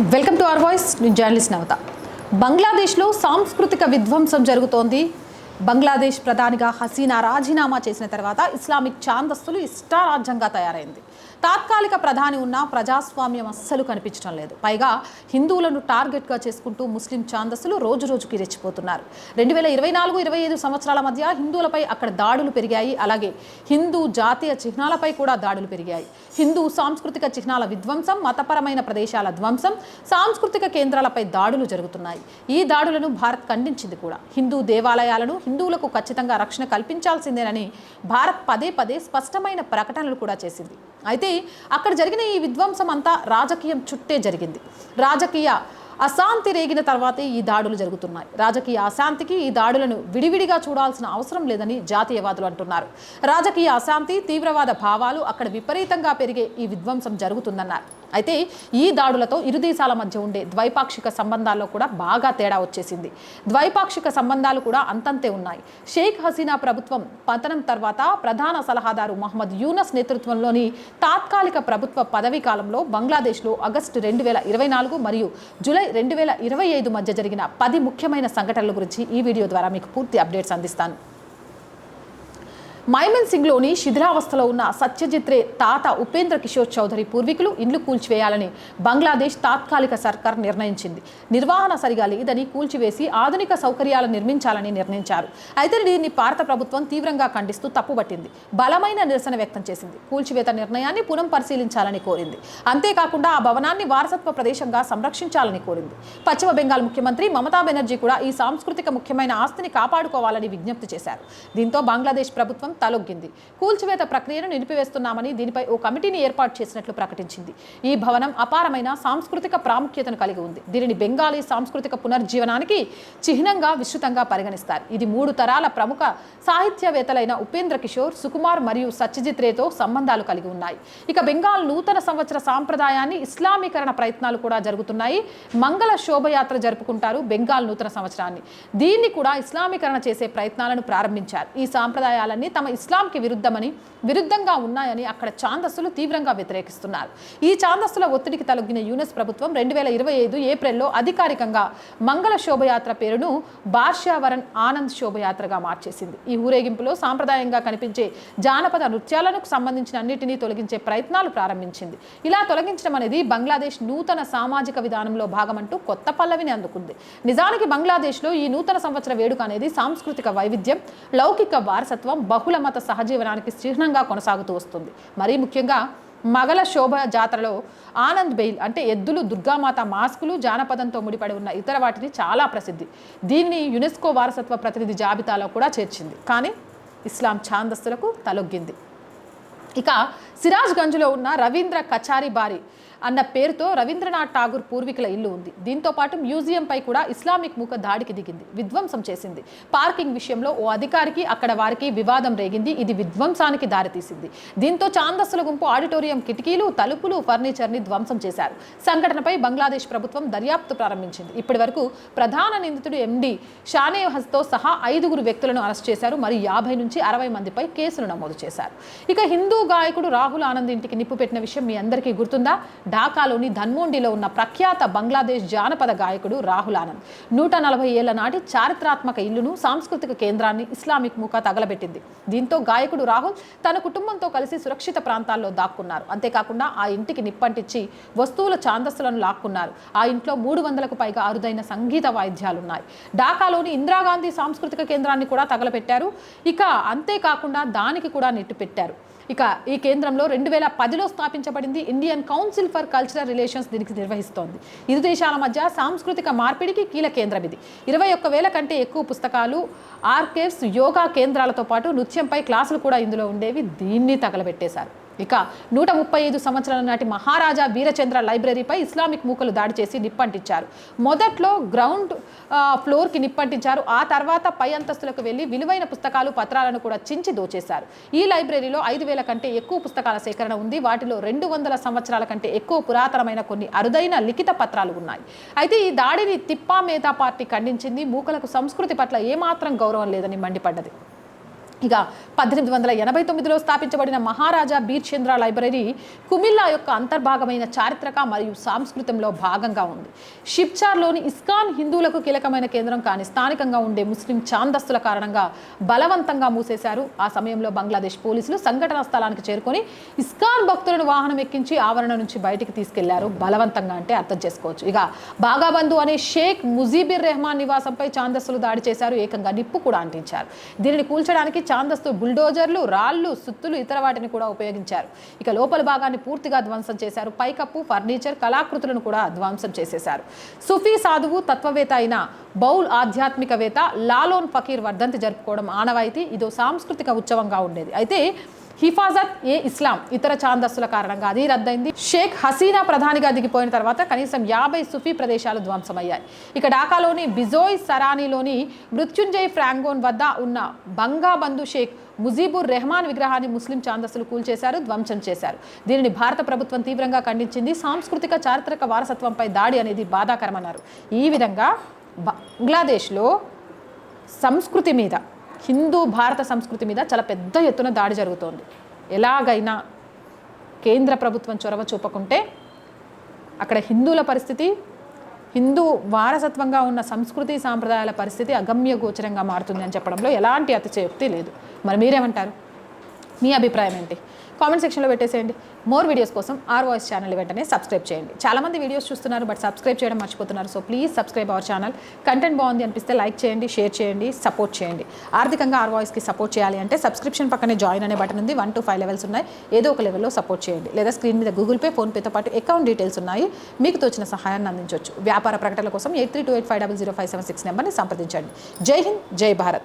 Welcome to our voice నేను journalist నవత. బంగ్లాదేశ్లో సాంస్కృతిక విధ్వంసం జరుగుతోంది. బంగ్లాదేశ్ ప్రధానిగా హసీనా రాజీనామా చేసిన తర్వాత ఇస్లామిక్ ఛాందస్తులు ఇష్టారాజ్యంగా తయారైంది. తాత్కాలిక ప్రధాని ఉన్న ప్రజాస్వామ్యం అస్సలు కనిపించడం లేదు. పైగా హిందువులను టార్గెట్గా చేసుకుంటూ ముస్లిం ఛాందస్సులు రోజు రోజుకి రెచ్చిపోతున్నారు. రెండు వేల ఇరవై నాలుగు ఇరవై ఐదు సంవత్సరాల మధ్య హిందువులపై అక్కడ దాడులు పెరిగాయి. అలాగే హిందూ జాతీయ చిహ్నాలపై కూడా దాడులు పెరిగాయి. హిందూ సాంస్కృతిక చిహ్నాల విధ్వంసం మతపరమైన ప్రదేశాల ధ్వంసం సాంస్కృతిక కేంద్రాలపై దాడులు జరుగుతున్నాయి. ఈ దాడులను భారత్ ఖండించింది కూడా. హిందూ దేవాలయాలను హిందువులకు ఖచ్చితంగా రక్షణ కల్పించాల్సిందేనని భారత్ పదే పదే స్పష్టమైన ప్రకటనలు కూడా చేసింది. అయితే అక్కడ జరిగిన ఈ విధ్వంసం అంతా రాజకీయం చుట్టే జరిగింది. రాజకీయ అశాంతి రేగిన తర్వాతే ఈ దాడులు జరుగుతున్నాయి. రాజకీయ అశాంతికి ఈ దాడులను విడివిడిగా చూడాల్సిన అవసరం లేదని జాతీయవాదులు అంటున్నారు. రాజకీయ అశాంతి తీవ్రవాద భావాలు అక్కడ విపరీతంగా పెరిగే ఈ విధ్వంసం జరుగుతుందన్నారు. అయితే ఈ దాడులతో ఇరు దేశాల మధ్య ఉండే ద్వైపాక్షిక సంబంధాల్లో కూడా బాగా తేడా వచ్చేసింది. ద్వైపాక్షిక సంబంధాలు కూడా అంతంతే ఉన్నాయి. షేక్ హసీనా ప్రభుత్వం పతనం తర్వాత ప్రధాన సలహాదారు మహమ్మద్ యూనస్ నేతృత్వంలోని తాత్కాలిక ప్రభుత్వ పదవీ కాలంలో బంగ్లాదేశ్లో ఆగస్టు రెండు వేల ఇరవై నాలుగు మరియు జూలై రెండు వేల ఇరవై ఐదు మధ్య జరిగిన పది ముఖ్యమైన సంఘటనల గురించి ఈ వీడియో ద్వారా మీకు పూర్తి అప్డేట్స్ అందిస్తాను. మైమన్ సింగ్లోని శిథిలావస్థలో ఉన్న సత్యజిత్ రే తాత ఉపేంద్ర కిషోర్ చౌదరి పూర్వీకులు ఇండ్లు కూల్చివేయాలని బంగ్లాదేశ్ తాత్కాలిక సర్కార్ నిర్ణయించింది. నిర్వహణ సరిగా లేదని కూల్చివేసి ఆధునిక సౌకర్యాలు నిర్మించాలని నిర్ణయించారు. అయితే దీన్ని భారత ప్రభుత్వం తీవ్రంగా ఖండిస్తూ తప్పుపట్టింది. బలమైన నిరసన వ్యక్తం చేసింది. కూల్చివేత నిర్ణయాన్ని పునః పరిశీలించాలని కోరింది. అంతేకాకుండా ఆ భవనాన్ని వారసత్వ ప్రదేశంగా సంరక్షించాలని కోరింది. పశ్చిమ బెంగాల్ ముఖ్యమంత్రి మమతా బెనర్జీ కూడా ఈ సాంస్కృతిక ముఖ్యమైన ఆస్తిని కాపాడుకోవాలని విజ్ఞప్తి చేశారు. దీంతో బంగ్లాదేశ్ ప్రభుత్వం తలొగ్గింది. కూల్చివేత ప్రక్రియను నిలిపివేస్తున్నామని దీనిపై ఓ కమిటీని ఏర్పాటు చేసినట్లు ప్రకటించింది. ఈ భవనం అపారమైన సాంస్కృతిక ప్రాముఖ్యతను కలిగి ఉంది. దీనిని బెంగాలీ సాంస్కృతిక పునర్జీవనానికి చిహ్నంగా విస్తృతంగా పరిగణిస్తారు. ఇది మూడు తరాల ప్రముఖ సాహిత్యవేత్తలైన ఉపేంద్ర కిషోర్ సుకుమార్ మరియు సత్యజిత్ రేతో సంబంధాలు కలిగి ఉన్నాయి. ఇక బెంగాల్ నూతన సంవత్సర సాంప్రదాయాన్ని ఇస్లామీకరణ ప్రయత్నాలు కూడా జరుగుతున్నాయి. మంగళ శోభయాత్ర జరుపుకుంటారు బెంగాల్ నూతన సంవత్సరాన్ని. దీన్ని కూడా ఇస్లామీకరణ చేసే ప్రయత్నాలను ప్రారంభించారు. ఈ సాంప్రదాయాలన్నీ తమ ఇస్లాంకి విరుద్ధమని విరుద్ధంగా ఉన్నాయని అక్కడ ఛాందస్సులు తీవ్రంగా వ్యతిరేకిస్తున్నారు. ఈ ఛాందస్సుల ఒత్తిడికి తలొగ్గిన యూనెస్ ప్రభుత్వం రెండు వేల ఇరవై ఐదు ఏప్రిల్లో అధికారికంగా మంగళ శోభయాత్ర పేరును బార్షావరన్ ఆనంద్ శోభయాత్రగా మార్చేసింది. ఈ ఊరేగింపులో సాంప్రదాయంగా కనిపించే జానపద నృత్యాలకు సంబంధించిన అన్నిటినీ తొలగించే ప్రయత్నాలు ప్రారంభించింది. ఇలా తొలగించడం అనేది బంగ్లాదేశ్ నూతన సామాజిక విధానంలో భాగమంటూ కొత్త పల్లవిని అందుకుంది. నిజానికి బంగ్లాదేశ్లో ఈ నూతన సంవత్సర వేడుక అనేది సాంస్కృతిక వైవిధ్యం లౌకిక వారసత్వం బహుళ మత సహజీవనానికి చిహ్నంగా కొనసాగుతూ వస్తుంది. మరీ ముఖ్యంగా మగల శోభ జాతరలో ఆనంద్ బెయిల్ అంటే ఎద్దులు దుర్గామాత మాస్కులు జానపదంతో ముడిపడి ఉన్న ఇతర వాటిని చాలా ప్రసిద్ధి. దీన్ని యునెస్కో వారసత్వ ప్రతినిధి జాబితాలో కూడా చేర్చింది. కానీ ఇస్లాం ఛాందస్తులకు తలొగ్గింది. ఇక సిరాజ్గంజ్లో ఉన్న రవీంద్ర కచారి బారి అన్న పేరుతో రవీంద్రనాథ్ ఠాగూర్ పూర్వీకుల ఇల్లు ఉంది. దీంతో పాటు మ్యూజియంపై కూడా ఇస్లామిక్ ముఖ దాడికి దిగింది. విధ్వంసం చేసింది. పార్కింగ్ విషయంలో ఓ అధికారికి అక్కడ వారికి వివాదం రేగింది. ఇది విధ్వంసానికి దారితీసింది. దీంతో చాందస్సుల గుంపు ఆడిటోరియం కిటికీలు తలుపులు ఫర్నిచర్ని ధ్వంసం చేశారు. సంఘటనపై బంగ్లాదేశ్ ప్రభుత్వం దర్యాప్తు ప్రారంభించింది. ఇప్పటి వరకు ప్రధాన నిందితుడు ఎండి షానే హస్తో సహా ఐదుగురు వ్యక్తులను అరెస్ట్ చేశారు. మరియు యాభై నుంచి అరవై మందిపై కేసులు నమోదు చేశారు. ఇక హిందూ గాయకుడు రాహుల్ ఆనంద్ ఇంటికి నిప్పు పెట్టిన విషయం మీ అందరికీ గుర్తుందా? ఢాకాలోని ధన్మోండిలో ఉన్న ప్రఖ్యాత బంగ్లాదేశ్ జానపద గాయకుడు రాహుల్ ఆనంద్. నూట నలభై ఏళ్ళ నాటి చారిత్రాత్మక ఇల్లును సాంస్కృతిక కేంద్రాన్ని ఇస్లామిక్ ముఖ తగలబెట్టింది. దీంతో గాయకుడు రాహుల్ తన కుటుంబంతో కలిసి సురక్షిత ప్రాంతాల్లో దాక్కున్నారు. అంతేకాకుండా ఆ ఇంటికి నిప్పంటించి వస్తువుల ఛాందస్సులను లాక్కున్నారు. ఆ ఇంట్లో మూడు వందలకు పైగా అరుదైన సంగీత వాయిద్యాలున్నాయి. ఢాకాలోని ఇందిరాగాంధీ సాంస్కృతిక కేంద్రాన్ని కూడా తగలపెట్టారు ఇక అంతేకాకుండా దానికి కూడా నెట్టు పెట్టారు. ఇక ఈ కేంద్రంలో రెండు వేల పదిలో స్థాపించబడింది Indian council for cultural relations దీనికి నిర్వహిస్తోంది. ఇరు దేశాల మధ్య సాంస్కృతిక మార్పిడికి కీలక కేంద్రం ఇది ఇరవై ఒక్క వేల కంటే ఎక్కువ పుస్తకాలు ఆర్కేవ్స్ యోగా కేంద్రాలతో పాటు నృత్యంపై క్లాసులు కూడా ఇందులో ఉండేవి. దీన్ని తగలబెట్టేశారు. ఇక నూట ముప్పై ఐదు సంవత్సరాల నాటి మహారాజా వీరచంద్ర లైబ్రరీపై ఇస్లామిక్ మూకలు దాడి చేసి నిప్పంటించారు. మొదట్లో గ్రౌండ్ ఫ్లోర్కి నిప్పంటించారు. ఆ తర్వాత పై అంతస్తులకు వెళ్ళి విలువైన పుస్తకాలు పత్రాలను కూడా చించి దోచేశారు. ఈ లైబ్రరీలో ఐదు వేల కంటే ఎక్కువ పుస్తకాల సేకరణ ఉంది. వాటిలో రెండు వందల సంవత్సరాల కంటే ఎక్కువ పురాతనమైన కొన్ని అరుదైన లిఖిత పత్రాలు ఉన్నాయి. అయితే ఈ దాడిని తిప్పా మేధా పార్టీ ఖండించింది. మూకలకు సంస్కృతి పట్ల ఏమాత్రం గౌరవం లేదని మండిపడ్డది. ఇక పద్దెనిమిది వందల ఎనభై తొమ్మిదిలో స్థాపించబడిన మహారాజా బీర్చంద్ర లైబ్రరీ కుమిల్లా యొక్క అంతర్భాగమైన చారిత్రక మరియు సాంస్కృతంలో భాగంగా ఉంది. షిప్చార్లోని ఇస్కాన్ హిందువులకు కీలకమైన కేంద్రం కానీ స్థానికంగా ఉండే ముస్లిం ఛాందస్తుల కారణంగా బలవంతంగా మూసేశారు. ఆ సమయంలో బంగ్లాదేశ్ పోలీసులు సంఘటనా స్థలానికి చేరుకొని ఇస్కాన్ భక్తులను వాహనం ఎక్కించి ఆవరణ నుంచి బయటికి తీసుకెళ్ళారు. బలవంతంగా అంటే అర్థం చేసుకోవచ్చు. ఇక బాగాబంధు అనే షేక్ ముజీబిర్ రెహమాన్ నివాసంపై చాందస్తులు దాడి చేశారు. ఏకంగా నిప్పు కూడా అంటించారు. దీనిని కూల్చడానికి ఛాందస్తు బుల్డోజర్లు రాళ్ళు సుత్తులు ఇతర వాటిని కూడా ఉపయోగించారు. ఇక లోపల భాగాన్ని పూర్తిగా ధ్వంసం చేశారు. పైకప్పు ఫర్నిచర్ కళాకృతులను కూడా ధ్వంసం చేసేశారు. సుఫీ సాధువు తత్వవేత్త అయిన బౌల్ ఆధ్యాత్మికవేత్త లాలోన్ ఫకీర్ వర్ధంతి జరుపుకోవడం ఆనవాయితీ ఇదో సాంస్కృతిక ఉత్సవంగా ఉండేది. అయితే హిఫాజత్ ఏ ఇస్లాం ఇతర ఛాందస్సుల కారణంగా అది రద్దయింది. షేక్ హసీనా ప్రధానిగా దిగిపోయిన తర్వాత కనీసం యాభై సుఫీ ప్రదేశాలు ధ్వంసమయ్యాయి. ఇక ఢాకాలోని బిజోయ్ సరానీలోని మృత్యుంజయ్ ఫ్రాంగోన్ వద్ద ఉన్న బంగాబంధు షేక్ ముజీబుర్ రెహమాన్ విగ్రహాన్ని ముస్లిం చాందస్సులు కూల్చేశారు ధ్వంసం చేశారు. దీనిని భారత ప్రభుత్వం తీవ్రంగా ఖండించింది. సాంస్కృతిక చారిత్రక వారసత్వంపై దాడి అనేది బాధాకరమన్నారు. ఈ విధంగా బంగ్లాదేశ్లో సంస్కృతి మీద హిందూ భారత సంస్కృతి మీద చాలా పెద్ద ఎత్తున దాడి జరుగుతోంది. ఎలాగైనా కేంద్ర ప్రభుత్వం చొరవ చూపకుంటే అక్కడ హిందువుల పరిస్థితి హిందూ వారసత్వంగా ఉన్న సంస్కృతి సాంప్రదాయాల పరిస్థితి అగమ్య గోచరంగా మారుతుంది అని చెప్పడంలో ఎలాంటి అతిశయోక్తి లేదు. మరి మీరేమంటారు? మీ అభిప్రాయం ఏంటి? కామెంట్ సెక్షన్లో పెట్టేసేయండి. మోర్ వీడియోస్ కోసం ఆర్ వాయిస్ ఛానల్ వెంటనే సబ్స్క్రైబ్ చేయండి. చాలామంది వీడియోస్ చూస్తున్నారు బట్ సబ్స్క్రైబ్ చేయడం మర్చిపోతున్నారు. So please subscribe our channel. Content బాగుంది అనిపిస్తే లైక్ చేయండి షేర్ చేయండి సపోర్ట్ చేయండి. ఆర్థికంగా ఆర్ వాయిస్కి సపోర్ట్ చేయాలి అంటే సబ్స్క్రిప్షన్ పక్కనే జాయిన్ అనే బటన్ ఉంది. వన్ టు ఫైవ్ లెవెల్స్ ఉన్నాయి. ఏదో ఒక లెవెల్లో సపోర్ట్ చేయండి. లేదా స్క్రీన్ మీద గూగుల్ పే ఫోన్పేతో పాటు అకౌంట్ డీటెయిల్స్ ఉన్నాయి. మీకు తోచిన సహాయాన్ని అందించవచ్చు. వ్యాపార ప్రకటనల కోసం eight three two eight five double zero five seven six నెంబర్ని సంప్రదించండి. జై హింద్ జై భారత్.